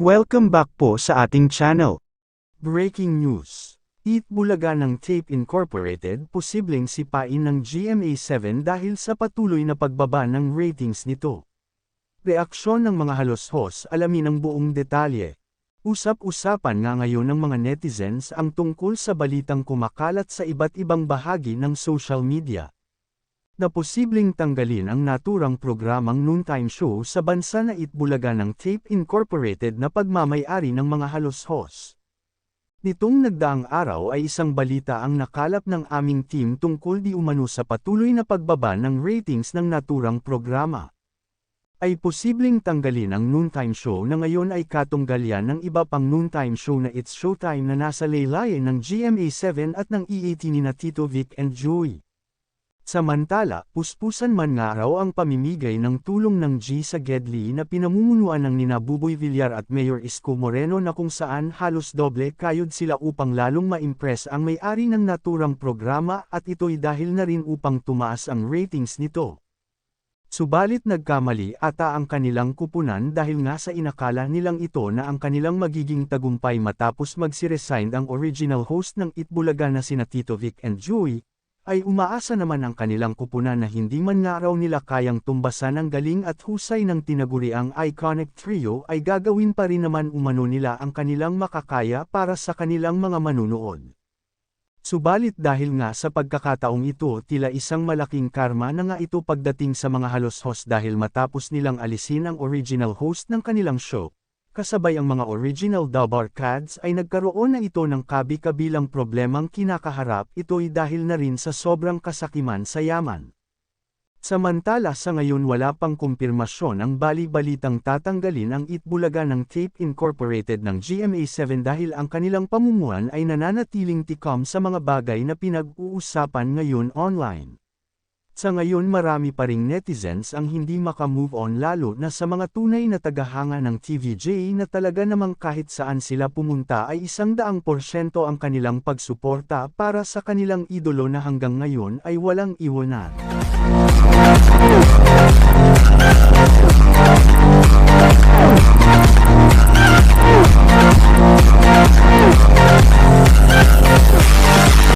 Welcome back po sa ating channel. Breaking news. Eat Bulaga ng Tape Incorporated posibleng sipain ng GMA7 dahil sa patuloy na pagbaba ng ratings nito. Reaksyon ng mga halos-hos alamin ang buong detalye. Usap-usapan nga ngayon ng mga netizens ang tungkol sa balitang kumakalat sa iba't ibang bahagi ng social media. Na posibleng tanggalin ang naturang programang noontime show sa bansa na Itbulaga ng Tape Incorporated na pagmamayari ng mga halos-hos. Nitong nagdaang araw ay isang balita ang nakalap ng aming team tungkol di umano sa patuloy na pagbaba ng ratings ng naturang programa. Ay posibleng tanggalin ang noontime show na ngayon ay katunggalyan ng iba pang noontime show na It's Showtime na nasa laylayan ng GMA7 at ng EAT ni na Tito Vic and Joey. Samantala, puspusan man nga raw ang pamimigay ng tulong ng G sa Gedli na pinamumunuan ng nina Buboy Villar at Mayor Isko Moreno na kung saan halos doble kayod sila upang lalong ma-impress ang may-ari ng naturang programa at ito'y dahil na rin upang tumaas ang ratings nito. Subalit nagkamali ata ang kanilang kupunan dahil nga sa inakala nilang ito na ang kanilang magiging tagumpay matapos magsiresign ang original host ng Itbulaga na sina Tito Vic and Joey, ay umaasa naman ang kanilang kupunan na hindi man nga raw nila kayang tumbasan ang galing at husay ng tinaguriang iconic trio ay gagawin pa rin naman umano nila ang kanilang makakaya para sa kanilang mga manunood. Subalit dahil nga sa pagkakataong ito tila isang malaking karma na nga ito pagdating sa mga halos-host dahil matapos nilang alisin ang original host ng kanilang show, kasabay ang mga original Dabar Cads ay nagkaroon na ito ng kabi-kabilang problemang kinakaharap ito'y dahil na rin sa sobrang kasakiman sa yaman. Samantala sa ngayon wala pang kumpirmasyon ang bali-balitang tatanggalin ang Itbulaga ng Tape Incorporated ng GMA7 dahil ang kanilang pamumuan ay nananatiling tikom sa mga bagay na pinag-uusapan ngayon online. Sa ngayon marami pa ring netizens ang hindi makamove on lalo na sa mga tunay na tagahanga ng TVJ na talaga namang kahit saan sila pumunta ay isang daang porsyento ang kanilang pagsuporta para sa kanilang idolo na hanggang ngayon ay walang iwanan.